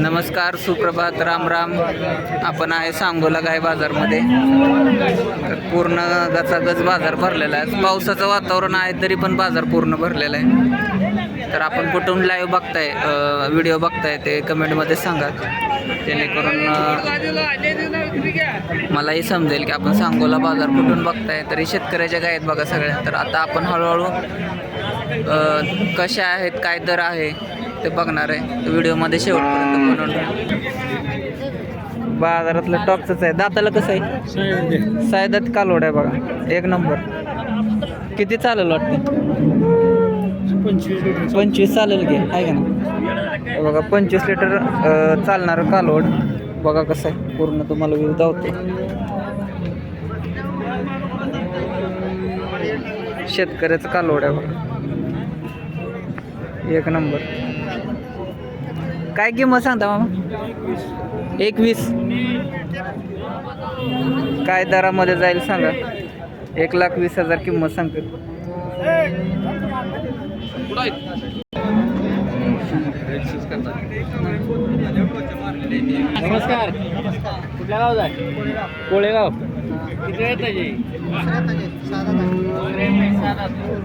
नमस्कार सुप्रभात राम राम. आपण आहे सांगोला गाय बाजारमध्ये. तर पूर्ण गचागच बाजार भरलेला आहे. पावसाचं वातावरण आहे तरी पण बाजार पूर्ण भरलेला आहे. तर आपण कुठून लाईव्ह बघताय व्हिडिओ बघताय ते कमेंटमध्ये सांगा. जेणेकरून मलाही समजेल की आपण सांगोला बाजार कुठून बघताय तरी शेतकऱ्याच्या गाय आहेत बघा सगळ्या. तर आता आपण हळूहळू कसे कशा आहेत काय दर आहे ते बघणार आहे. व्हिडिओमध्ये शेवटपर्यंत बनवून बाजारातलं टॉपचंच आहे. दाताला कसं आहे? सायदात कालोड आहे बघा. एक नंबर. किती चालेल वाटतं? पंचवीस चालेल की? आहे का ना बघा पंचवीस लिटर चालणारं कालोड बघा कसं आहे. पूर्ण तुम्हाला व्ह्यू धावतो शेतकऱ्याचं कालोड आहे बघा. एक नंबर. काय किंमत सांगता मामा? एकवीस. काय दरामध्ये जाईल सांगा? एक लाख वीस हजार किंमत सांगते. नमस्कार. कुठल्या गावात आहे? कोळेगाव. किती वेळ त्याची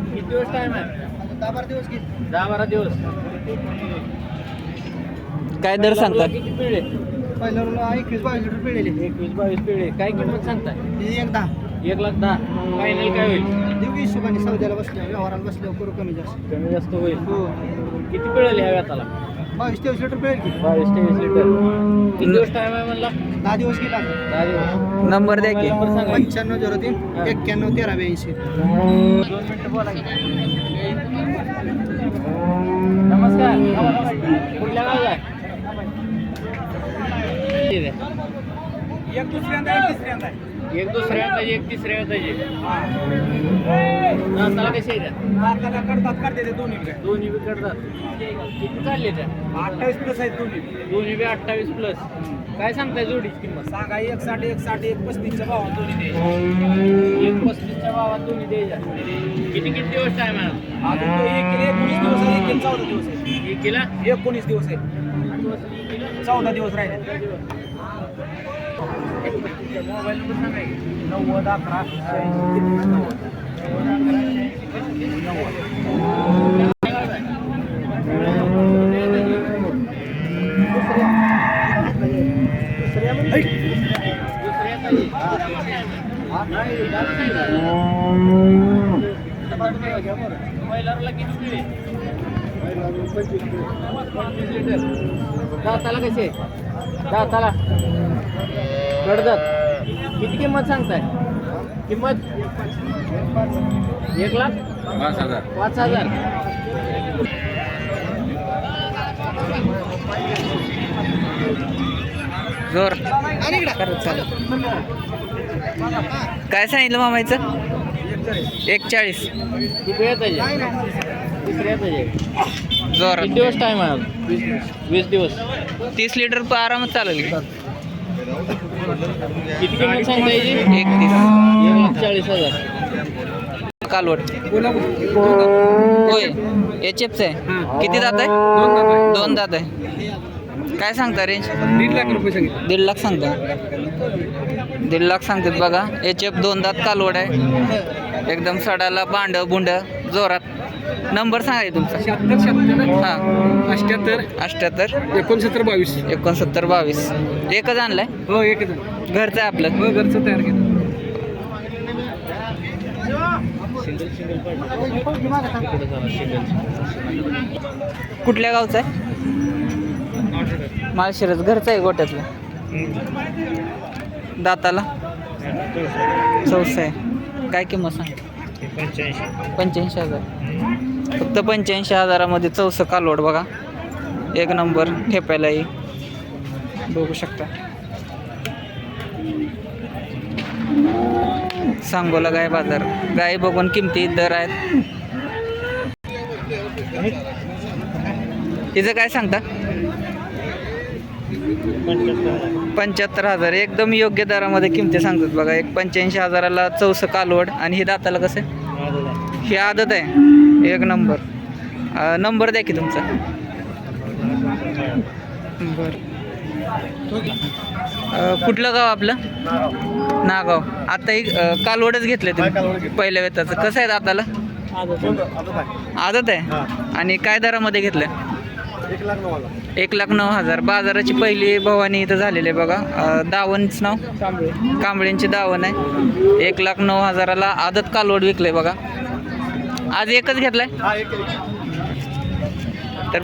किती दिवस टाइम आहे? दहा बारा दिवस. काय दर सांगता किती पिळे? एकवीस बावीस लिटर पिळेली एकवीस बावीस पिळे. काय किंमत सांगताय? एक दहा. एक लाख दहा. फायनल काय होईल? देऊ की हिशोबाने सौद्याला बसल्या व्यवहाराला बसल्यावर करू कमी जास्त. कमी जास्त होईल? हो. किती पिळेल ह्या व्याताला बावीस तेवीस लिटर पिळेल की बावीस तेवीस लिटर. किती दिवस टाइम आहे म्हणला? दहा दिवस गेला. दहा दिवस. नंबर द्या की. नंबर सांगा. पंच्याण्णव झिरो तीन हा. एक्क्याण्णव तेरा ब्याऐंशी. दोन मिनिटं बोला. की. नमस्कार. कुठल्या गावात आहे एक दुसऱ्यांदा एक तिसऱ्यांदा एक दुसऱ्या हाताची एक तिसऱ्या हाताची नाताला कसे येतात भारताला करतात करते ते दोन्ही दोन्ही बी करतात किती चालले त्या? अठ्ठावीस प्लस आहेत दोन्ही. दोन्ही बी अठ्ठावीस प्लस काय सांगताय जोडीची किंमत? सांगा एक साठ एक साठ एक पस्तीसच्या भावात दोन्ही द्यायचे एक पस्तीसच्या भावात दोन्ही द्यायच्या किती किती दिवस टाइम आहे? अजून तो एक एकोणीस दिवस आहे एक केले चौदा दिवस आहे. एकीला? एकोणीस दिवस आहे. चौदा दिवस. राहिले. मोबाईल नंबर सांगा नव्वद अकरा नव्वद दाताला कसे दाताला कडदात किती किंमत सांगताय? किंमत? एक लाख? पाच हजार. पाच हजार. जोर. काय सांगितलं तिसऱ्या येत आहे. जोर. किती दिवस टाइम आहे? वीस दिवस. तीस लिटर पण आरामात चालेल किती किंमत सांगता याची एकतीस. एक लाख चाळीस हजार कालवड. होय. एच एफचं आहे. किती दात आहे? दोन दात आहे. काय सांगता रेंज दीड लाख रुपये सांगितले. दीड लाख सांगता. दीड लाख सांगतात बघा. एच एफ दोन दात कालवड आहे. एकदम सडाला बांड बुंड जोरात. नंबर सांगा तुमचा. शहात्तर शहात्तर हां. अठ्याहत्तर अठ्ठ्याहत्तर एकोणसत्तर बावीस. एकोणसत्तर बावीस. एकच आणलाय? हो एकच घरचं आहे आपलं? हो घरचं तयार केलं. कुठल्या गावचं आहे? माळशिरस. घरचं आहे गोट्यातलं दाताला? चौसा आहे. काय किंमत सांग पंच्याऐंशी पंच्याऐंशी हजार. फक्त पंच्याऐंशी हजारामध्ये चौसं कालवड बघा. एक नंबर ठेपायलाही. बघू शकता. सांगोला गाय बाजार. गाय बघून किमती दर आहेत. तिचं काय सांगता? पंच्याहत्तर हजार. एकदम योग्य दरामध्ये किमती सांगतात बघा. एक पंच्याऐंशी हजाराला चौसं कालवड आणि ही दाताला कसं? आहे ही आदत आहे. एक नंबर. नंबर द्या की तुमचा. बर. कुठलं गाव आपलं? नागाव. आता एक कालवडच घेतले तुम्ही. पहिल्या वेताचं कसं आहे दाताला? आदत आहे. आणि काय दरामध्ये घेतलं? एक लाख एक लाख नऊ हजार. बाजाराची पहिली भवानी इथं झालेली आहे बघा. दावणच नाव? कांबळींची दावण आहे. एक लाख नऊ हजाराला आदत कालवड विकले बघा. आज एकच घेतलाय? एक तर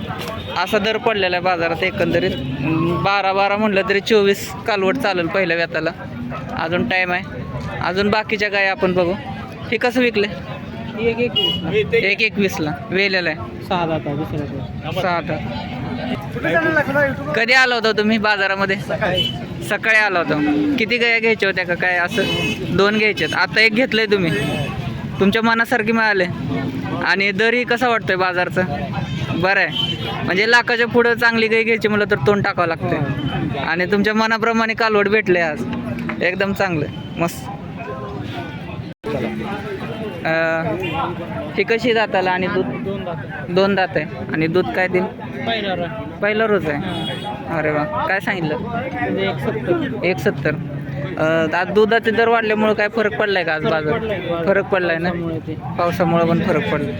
असा दर पडलेला आहे बाजारात एकंदरीत. बारा बारा म्हटलं तरी चोवीस कालवड चालेल पहिल्या व्यताला. अजून टाईम आहे. अजून बाकीच्या गाय आपण बघू. हे कसं विकले एक एक एक एकवीसला. वेलेलं आहे. सहा सहा कधी आला होता तुम्ही बाजारामध्ये? सकाळी आला होता. किती गाया घ्यायच्या होत्या का काय असं? दोन घ्यायच्यात. आता एक घेतलंय तुम्ही. तुमच्या मनासारखी मिळाले. आणि दरही कसा वाटतोय बाजारचा? बरं आहे. म्हणजे लाखाच्या पुढं चांगली गाई घ्यायची म्हटलं तर तोंड टाकावं लागते आणि तुमच्या मनाप्रमाणे कालवड भेटले आज. एकदम चांगलं. मस्त. ही कशी जाताला आणि दूध? दोन दात आहे. आणि दूध काय देईल? पहिला पहिलं रोज आहे. अरे वा. काय सांगितलं? एक सत्तर. आज दुधाचे दर वाढल्यामुळे काय फरक पडलाय का आज बाजार. फरक पडलाय ना? पावसामुळे पण फरक पडला.